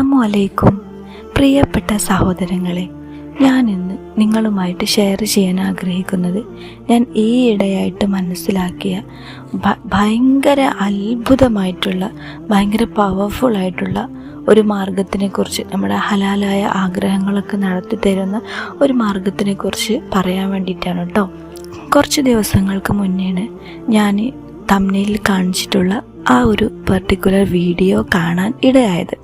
അസ്സലാമു അലൈക്കും പ്രിയപ്പെട്ട സഹോദരങ്ങളെ ഞാൻ ഇന്ന് നിങ്ങളുമായിട്ട് ഷെയർ ചെയ്യാൻ ആഗ്രഹിക്കുന്നത് ഞാൻ ഈ ഇടയായിട്ട് മനസ്സിലാക്കിയ ഭയങ്കര അത്ഭുതമായിട്ടുള്ള ഭയങ്കര പവർഫുൾ ആയിട്ടുള്ള ഒരു മാർഗത്തിനെക്കുറിച്ച് നമ്മുടെ ഹലാലായ ആഗ്രഹങ്ങളൊക്കെ നടത്തി തരുന്ന ഒരു മാർഗത്തിനെക്കുറിച്ച് പറയാൻ വേണ്ടിയിട്ടാണ് കേട്ടോ കുറച്ച് ദിവസങ്ങൾക്ക് മുന്നേണ് ഞാൻ തമ്മിൽ കാണിച്ചിട്ടുള്ള ആ ഒരു പെർട്ടിക്കുലർ വീഡിയോ കാണാൻ ഇടയായത്.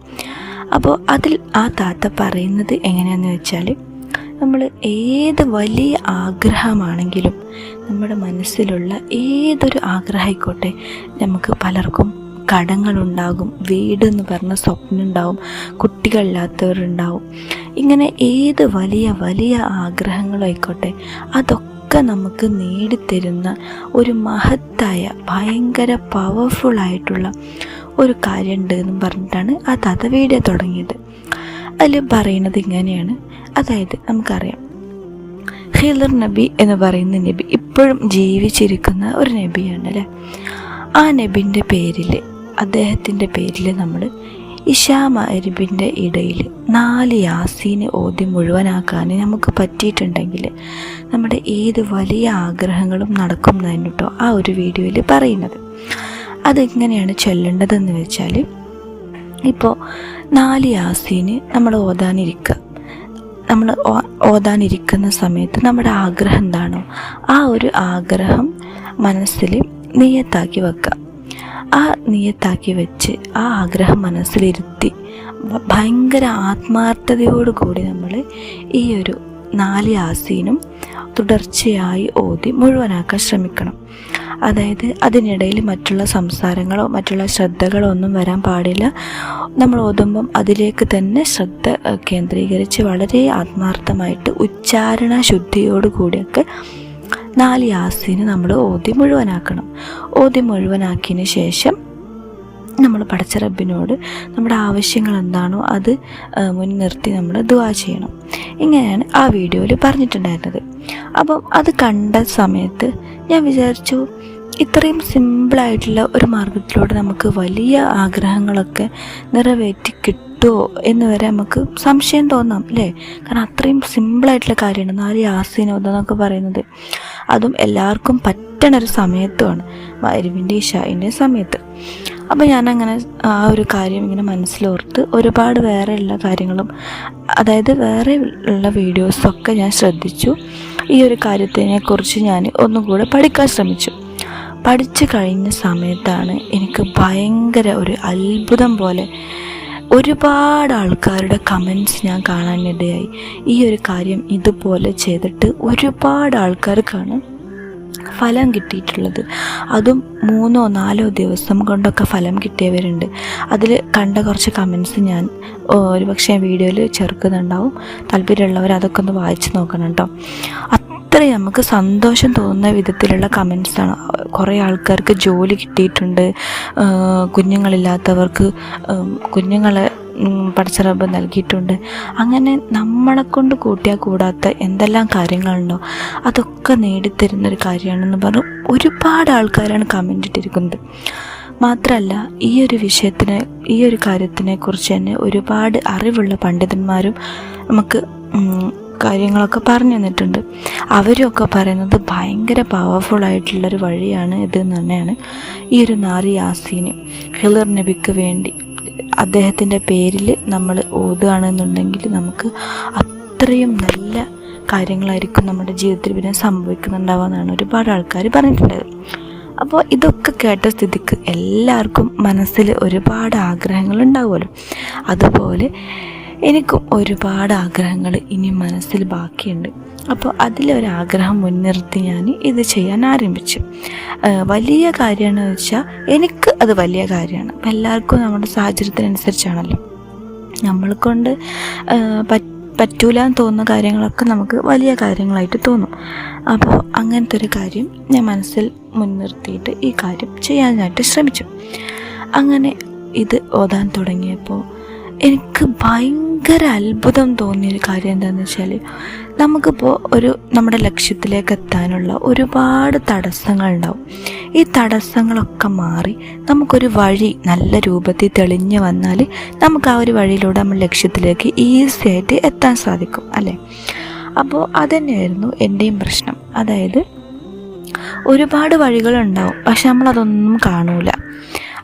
അപ്പോൾ അതിൽ ആ താത്ത പറയുന്നത് എങ്ങനെയാണെന്ന് വെച്ചാൽ നമ്മൾ ഏത് വലിയ ആഗ്രഹമാണെങ്കിലും നമ്മുടെ മനസ്സിലുള്ള ഏതൊരു ആഗ്രഹമായിക്കോട്ടെ നമുക്ക് പലർക്കും കടങ്ങളുണ്ടാകും വീടെന്ന് പറഞ്ഞ സ്വപ്നം ഉണ്ടാവും കുട്ടികളില്ലാത്തവരുണ്ടാവും. ഇങ്ങനെ ഏത് വലിയ വലിയ ആഗ്രഹങ്ങളായിക്കോട്ടെ അതൊക്കെ നമുക്ക് നേടിത്തരുന്ന ഒരു മഹത്തായ ഭയങ്കര പവർഫുൾ ആയിട്ടുള്ള ഒരു കാര്യമുണ്ട് എന്ന് പറഞ്ഞിട്ടാണ് ആ താത്ത വീഡിയോ തുടങ്ങിയത്. അതിൽ പറയുന്നത് ഇങ്ങനെയാണ്. അതായത് നമുക്കറിയാം. ഹിലർ നബി എന്ന് പറയുന്ന നബി ഇപ്പോഴും ജീവിച്ചിരിക്കുന്ന ഒരു നബിയാണ് അല്ലേ? ആ നബിന്റെ പേരിൽ അദ്ദേഹത്തിന്റെ പേരിൽ നമ്മൾ ഇഷാ മരിബിന്റെ ഇടയിൽ നാല് യാസീന് ഓതി മുഴുവനാക്കാൻ നമുക്ക് പറ്റിയിട്ടുണ്ടെങ്കിൽ നമ്മുടെ ഏത് വലിയ ആഗ്രഹങ്ങളും നടക്കും എന്നാണ് കേട്ടോ ആ ഒരു വീഡിയോയിൽ പറയുന്നത്. അതെങ്ങനെയാണ് ചൊല്ലേണ്ടതെന്ന് വെച്ചാൽ ഇപ്പോൾ നാല് യാസീന് നമ്മൾ ഓതാനിരിക്കുക നമ്മൾ ഓതാനിരിക്കുന്ന സമയത്ത് നമ്മുടെ ആഗ്രഹം എന്താണോ ആ ഒരു ആഗ്രഹം മനസ്സിൽ നിയത്താക്കി വെക്കുക ആ നിയത്താക്കി വെച്ച് ആ ആഗ്രഹം മനസ്സിലിരുത്തി ഭയങ്കര ആത്മാർത്ഥതയോടുകൂടി നമ്മൾ ഈ ഒരു നാല് ആസീനും തുടർച്ചയായി ഓതി മുഴുവനാക്കാൻ ശ്രമിക്കണം. അതായത് അതിനിടയിൽ മറ്റുള്ള സംസാരങ്ങളോ മറ്റുള്ള ശ്രദ്ധകളോ ഒന്നും വരാൻ പാടില്ല. നമ്മൾ ഓതുമ്പം അതിലേക്ക് തന്നെ ശ്രദ്ധ കേന്ദ്രീകരിച്ച് വളരെ ആത്മാർത്ഥമായിട്ട് ഉച്ചാരണ ശുദ്ധിയോട് കൂടിയൊക്കെ നാല് യാസീന് നമ്മൾ ഓതി മുഴുവനാക്കണം. ഓതി മുഴുവനാക്കിയതിന് ശേഷം നമ്മൾ പടച്ച റബ്ബിനോട് നമ്മുടെ ആവശ്യങ്ങൾ എന്താണോ അത് മുൻനിർത്തി നമ്മൾ ദുവാ ചെയ്യണം. ഇങ്ങനെയാണ് ആ വീഡിയോയിൽ പറഞ്ഞിട്ടുണ്ടായിരുന്നത്. അപ്പം അത് കണ്ട സമയത്ത് ഞാൻ വിചാരിച്ചു ഇത്രയും സിമ്പിളായിട്ടുള്ള ഒരു മാർഗത്തിലൂടെ നമുക്ക് വലിയ ആഗ്രഹങ്ങളൊക്കെ നിറവേറ്റി കിട്ടുമോ എന്ന് വരെ നമുക്ക് സംശയം തോന്നാം അല്ലേ കാരണം അത്രയും സിമ്പിളായിട്ടുള്ള കാര്യമാണ്. നാല് യാസീനോദെന്നൊക്കെ പറയുന്നത്. അതും എല്ലാവർക്കും പറ്റണ ഒരു സമയത്തുമാണ്. മരുവിന്റെ ഇഷായിന്റെ സമയത്ത്. അപ്പോൾ ഞാനങ്ങനെ ആ ഒരു കാര്യം ഇങ്ങനെ മനസ്സിലോർത്ത് ഒരുപാട് വേറെ കാര്യങ്ങളും അതായത് വേറെ ഉള്ള വീഡിയോസൊക്കെ ഞാൻ ശ്രദ്ധിച്ചു. ഈ ഒരു കാര്യത്തിനെ കുറിച്ച് ഞാൻ ഒന്നും കൂടെ പഠിക്കാൻ ശ്രമിച്ചു. പഠിച്ചു കഴിഞ്ഞ സമയത്താണ് എനിക്ക് ഭയങ്കര ഒരു അത്ഭുതം പോലെ ഒരുപാട് ആൾക്കാരുടെ കമൻസ് ഞാൻ കാണാനിടയായി. ഈ ഒരു കാര്യം ഇതുപോലെ ചെയ്തിട്ട് ഒരുപാട് ആൾക്കാർക്കാണ് ഫലം കിട്ടിയിട്ടുള്ളത്. അതും മൂന്നോ നാലോ ദിവസം കൊണ്ടൊക്കെ ഫലം കിട്ടിയവരുണ്ട്. അതിൽ കണ്ട കുറച്ച് കമൻസ് ഞാൻ ഒരുപക്ഷെ വീഡിയോയിൽ ചേർക്കുന്നുണ്ടാവും താല്പര്യമുള്ളവർ അതൊക്കെ ഒന്ന് വായിച്ച് നോക്കണം കേട്ടോ അത്രയും നമുക്ക് സന്തോഷം തോന്നുന്ന വിധത്തിലുള്ള കമൻസാണ് കുറേ ആൾക്കാർക്ക് ജോലി കിട്ടിയിട്ടുണ്ട്. കുഞ്ഞുങ്ങളില്ലാത്തവർക്ക് കുഞ്ഞുങ്ങളെ പഠിച്ചറബ് നൽകിയിട്ടുണ്ട്. അങ്ങനെ നമ്മളെ കൊണ്ട് കൂട്ടിയാൽ കൂടാത്ത എന്തെല്ലാം കാര്യങ്ങളുണ്ടോ അതൊക്കെ നേടിത്തരുന്നൊരു കാര്യമാണെന്ന് പറഞ്ഞു ഒരുപാട് ആൾക്കാരാണ് കമന്റ് ഇട്ടിരിക്കുന്നത്. മാത്രമല്ല ഈ ഒരു വിഷയത്തിനെ ഈ ഒരു കാര്യത്തിനെ കുറിച്ച് തന്നെ ഒരുപാട് അറിവുള്ള പണ്ഡിതന്മാരും നമുക്ക് കാര്യങ്ങളൊക്കെ പറഞ്ഞു തന്നിട്ടുണ്ട്. അവരൊക്കെ പറയുന്നത് ഭയങ്കര പവർഫുൾ ആയിട്ടുള്ളൊരു വഴിയാണ് ഇത് തന്നെയാണ് ഈ ഒരു നാരി യാസീന്. ഹിലർ നബിക്ക് വേണ്ടി അദ്ദേഹത്തിന്റെ പേരിൽ നമ്മൾ ഓതുകയാണെന്നുണ്ടെങ്കിൽ നമുക്ക് അത്രയും നല്ല കാര്യങ്ങളായിരിക്കും നമ്മുടെ ജീവിതത്തിൽ പിന്നെ സംഭവിക്കുന്നുണ്ടാവുക എന്നാണ് ഒരുപാട് ആൾക്കാർ പറഞ്ഞിട്ടുണ്ടായത് അപ്പോൾ ഇതൊക്കെ കേട്ട സ്ഥിതിക്ക് എല്ലാവർക്കും മനസ്സിൽ ഒരുപാട് ആഗ്രഹങ്ങൾ ഉണ്ടാവുമല്ലോ. അതുപോലെ എനിക്കും ഒരുപാട് ആഗ്രഹങ്ങൾ ഇനി മനസ്സിൽ ബാക്കിയുണ്ട്. അപ്പോൾ അതിലൊരാഗ്രഹം മുൻനിർത്തി ഞാൻ ഇത് ചെയ്യാൻ ആരംഭിച്ചു. വലിയ കാര്യമാണെന്ന് വെച്ചാൽ എനിക്ക് അത് വലിയ കാര്യമാണ്. എല്ലാവർക്കും നമ്മുടെ സാഹചര്യത്തിനനുസരിച്ചാണല്ലോ. നമ്മൾക്കൊണ്ട് കൊണ്ട് പറ്റൂല എന്ന് തോന്നുന്ന കാര്യങ്ങളൊക്കെ നമുക്ക് വലിയ കാര്യങ്ങളായിട്ട് തോന്നും. അപ്പോൾ അങ്ങനത്തെ ഒരു കാര്യം ഞാൻ മനസ്സിൽ മുൻനിർത്തിയിട്ട് ഈ കാര്യം ചെയ്യാനായിട്ട് ശ്രമിച്ചു. അങ്ങനെ ഇത് ഓതാൻ തുടങ്ങിയപ്പോൾ എനിക്ക് ഭയങ്കര അത്ഭുതം തോന്നിയൊരു കാര്യം എന്താണെന്ന് വെച്ചാൽ നമുക്കിപ്പോൾ ഒരു നമ്മുടെ ലക്ഷ്യത്തിലേക്ക് എത്താനുള്ള ഒരുപാട് തടസ്സങ്ങൾ ഉണ്ടാവും ഈ തടസ്സങ്ങളൊക്കെ മാറി നമുക്കൊരു വഴി നല്ല രൂപത്തിൽ തെളിഞ്ഞു വന്നാൽ നമുക്ക് ആ ഒരു വഴിയിലൂടെ നമ്മൾ ലക്ഷ്യത്തിലേക്ക് ഈസി ആയിട്ട് എത്താൻ സാധിക്കും അല്ലേ? അപ്പോൾ അതന്നെയായിരുന്നു എന്റെയും പ്രശ്നം. അതായത് ഒരുപാട് വഴികളുണ്ടാവും പക്ഷെ നമ്മളതൊന്നും കാണൂല.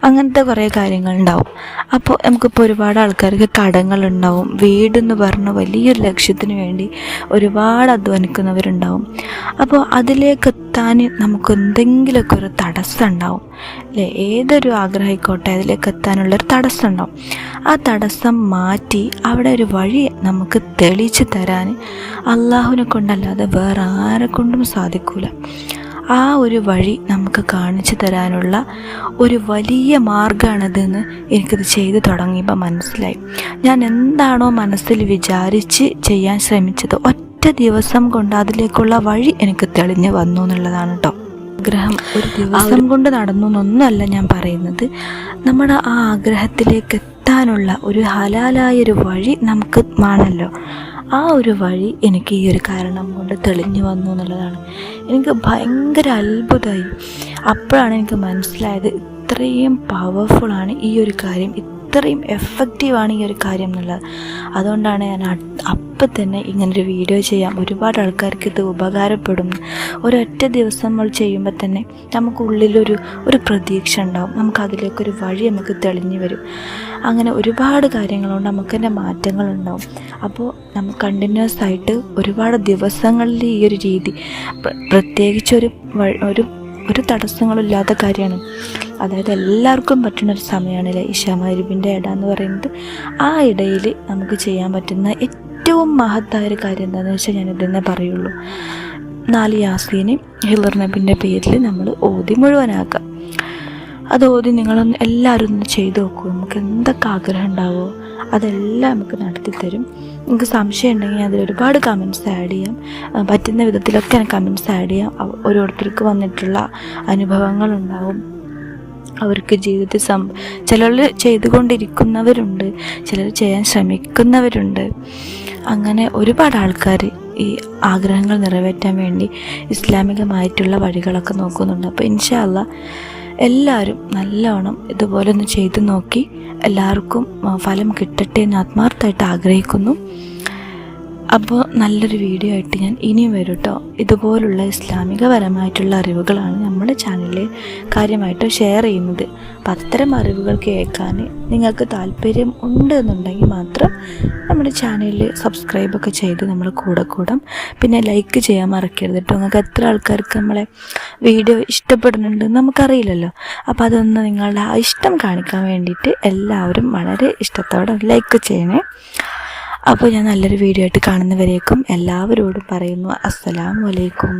അങ്ങനത്തെ കുറേ കാര്യങ്ങളുണ്ടാവും. അപ്പോൾ നമുക്കിപ്പോൾ ഒരുപാട് ആൾക്കാർക്ക് കടങ്ങളുണ്ടാവും. വീടെന്ന് പറഞ്ഞ വലിയൊരു ലക്ഷ്യത്തിന് വേണ്ടി ഒരുപാട് അധ്വാനിക്കുന്നവരുണ്ടാവും. അപ്പോൾ അതിലേക്ക് എത്താൻ നമുക്ക് എന്തെങ്കിലുമൊക്കെ ഒരു തടസ്സം ഉണ്ടാവും അല്ലേ? ഏതൊരു ആഗ്രഹമായിക്കോട്ടെ അതിലേക്ക് എത്താനുള്ളൊരു തടസ്സം ഉണ്ടാവും ആ തടസ്സം മാറ്റി അവിടെ ഒരു വഴി നമുക്ക് തെളിച്ച് തരാൻ അള്ളാഹുവിനെ കൊണ്ടല്ലാതെ വേറെ ആരെ കൊണ്ടും സാധിക്കൂല. ആ ഒരു വഴി നമുക്ക് കാണിച്ചു തരാനുള്ള ഒരു വലിയ മാർഗമാണതെന്ന് എനിക്കത് ചെയ്തു തുടങ്ങിയപ്പോൾ മനസ്സിലായി. ഞാൻ എന്താണോ മനസ്സിൽ വിചാരിച്ച് ചെയ്യാൻ ശ്രമിച്ചത് ഒറ്റ ദിവസം കൊണ്ട് അതിലേക്കുള്ള വഴി എനിക്ക് തെളിഞ്ഞു വന്നു എന്നുള്ളതാണ് കേട്ടോ ആഗ്രഹം ഒരു ദിവസം കൊണ്ട് നടന്നു എന്നൊന്നുമല്ല ഞാൻ പറയുന്നത്. നമ്മുടെ ആ ആഗ്രഹത്തിലേക്ക് എത്താനുള്ള ഒരു ഹലാലായ ഒരു വഴി നമുക്ക് വേണമല്ലോ. ആ ഒരു വഴി എനിക്ക് ഈ ഒരു കാരണം കൊണ്ട് തെളിഞ്ഞു വന്നു എന്നുള്ളതാണ്. എനിക്ക് ഭയങ്കര അത്ഭുതമായി. അപ്പോഴാണ് എനിക്ക് മനസ്സിലായത് ഇത്രയും പവർഫുള്ളാണ് ഈ ഒരു കാര്യം. ഇത്രയും എഫക്റ്റീവാണ് ഈ ഒരു കാര്യം എന്നുള്ളത്. അതുകൊണ്ടാണ് ഞാൻ അപ്പം തന്നെ ഇങ്ങനൊരു വീഡിയോ ചെയ്യാം. ഒരുപാട് ആൾക്കാർക്ക് ഇത് ഉപകാരപ്പെടും. ഒരൊറ്റ ദിവസം നമ്മൾ ചെയ്യുമ്പോൾ തന്നെ നമുക്കുള്ളിലൊരു ഒരു പ്രതീക്ഷ ഉണ്ടാവും. നമുക്ക് അതിലേക്കൊരു വഴി നമുക്ക് തെളിഞ്ഞു വരും. അങ്ങനെ ഒരുപാട് കാര്യങ്ങളുണ്ട്. നമുക്ക് തന്നെ മാറ്റങ്ങളുണ്ടാവും അപ്പോൾ നമുക്ക് കണ്ടിന്യൂസ് ആയിട്ട് ഒരുപാട് ദിവസങ്ങളിൽ ഈ ഒരു രീതി പ്രത്യേകിച്ചൊരു ഒരു ഒരു തടസ്സങ്ങളില്ലാത്ത കാര്യമാണ്. അതായത് എല്ലാവർക്കും പറ്റുന്ന ഒരു സമയമാണ് ഇഷാ മരുവിന്റെ ഇട എന്ന് പറയുന്നത്. ആ ഇടയിൽ നമുക്ക് ചെയ്യാൻ പറ്റുന്ന ഏറ്റവും മഹത്തായ ഒരു കാര്യം എന്താണെന്ന് വെച്ചാൽ ഞാൻ ഇതെന്നെ പറയുള്ളൂ. നാല് യാസീന് ഹിലർ നബിന്റെ പേരിൽ നമ്മൾ ഓതി മുഴുവനാക്കുക അത് ഓതി നിങ്ങളൊന്ന് എല്ലാവരും ഒന്ന് ചെയ്തു നോക്കൂ. നമുക്ക് എന്തൊക്കെ ആഗ്രഹം ഉണ്ടാവുമോ? അതെല്ലാം നമുക്ക് നടത്തി തരും നിങ്ങൾക്ക് സംശയം ഉണ്ടെങ്കിൽ അതിൽ ഒരുപാട് കമൻസ് ആഡ് ചെയ്യാം. പറ്റുന്ന വിധത്തിലൊക്കെ കമൻസ് ആഡ് ചെയ്യാം. ഓരോരുത്തർക്ക് വന്നിട്ടുള്ള അനുഭവങ്ങളുണ്ടാവും. അവർക്ക് ജീവിതത്തിൽ സം ചിലർ ചെയ്തുകൊണ്ടിരിക്കുന്നവരുണ്ട്. ചിലർ ചെയ്യാൻ ശ്രമിക്കുന്നവരുണ്ട്. അങ്ങനെ ഒരുപാട് ആൾക്കാർ ഈ ആഗ്രഹങ്ങൾ നിറവേറ്റാൻ വേണ്ടി ഇസ്ലാമികമായിട്ടുള്ള വഴികളൊക്കെ നോക്കുന്നുണ്ട്. അപ്പോൾ ഇൻഷാല്ല എല്ലാവരും നല്ലവണ്ണം ഇതുപോലെ ഒന്ന് ചെയ്തു നോക്കി എല്ലാവർക്കും ഫലം കിട്ടട്ടെ എന്ന് ആത്മാർത്ഥമായിട്ട് ആഗ്രഹിക്കുന്നു. അപ്പോൾ നല്ലൊരു വീഡിയോ ആയിട്ട് ഞാൻ ഇനിയും വരും കേട്ടോ ഇതുപോലുള്ള ഇസ്ലാമികപരമായിട്ടുള്ള അറിവുകളാണ് നമ്മുടെ ചാനലിൽ കാര്യമായിട്ട് ഷെയർ ചെയ്യുന്നത്. അപ്പം അത്തരം അറിവുകൾ കേൾക്കാൻ നിങ്ങൾക്ക് താല്പര്യം ഉണ്ട് എന്നുണ്ടെങ്കിൽ മാത്രം നമ്മുടെ ചാനലിൽ സബ്സ്ക്രൈബൊക്കെ ചെയ്ത് നമ്മൾ കൂടെ കൂടും. പിന്നെ ലൈക്ക് ചെയ്യാൻ മറക്കരുത് കേട്ടോ നിങ്ങൾക്ക് എത്ര ആൾക്കാർക്ക് നമ്മളെ വീഡിയോ ഇഷ്ടപ്പെടുന്നുണ്ട് നമുക്കറിയില്ലല്ലോ. അപ്പോൾ അതൊന്ന് നിങ്ങളുടെ ഇഷ്ടം കാണിക്കാൻ വേണ്ടിയിട്ട് എല്ലാവരും വളരെ ഇഷ്ടത്തോടെ ലൈക്ക് ചെയ്യണേ. അപ്പോൾ ഞാൻ നല്ലൊരു വീഡിയോ ആയിട്ട് കാണുന്നവരേക്കും എല്ലാവരോടും പറയുന്നു അസ്സലാമലൈക്കും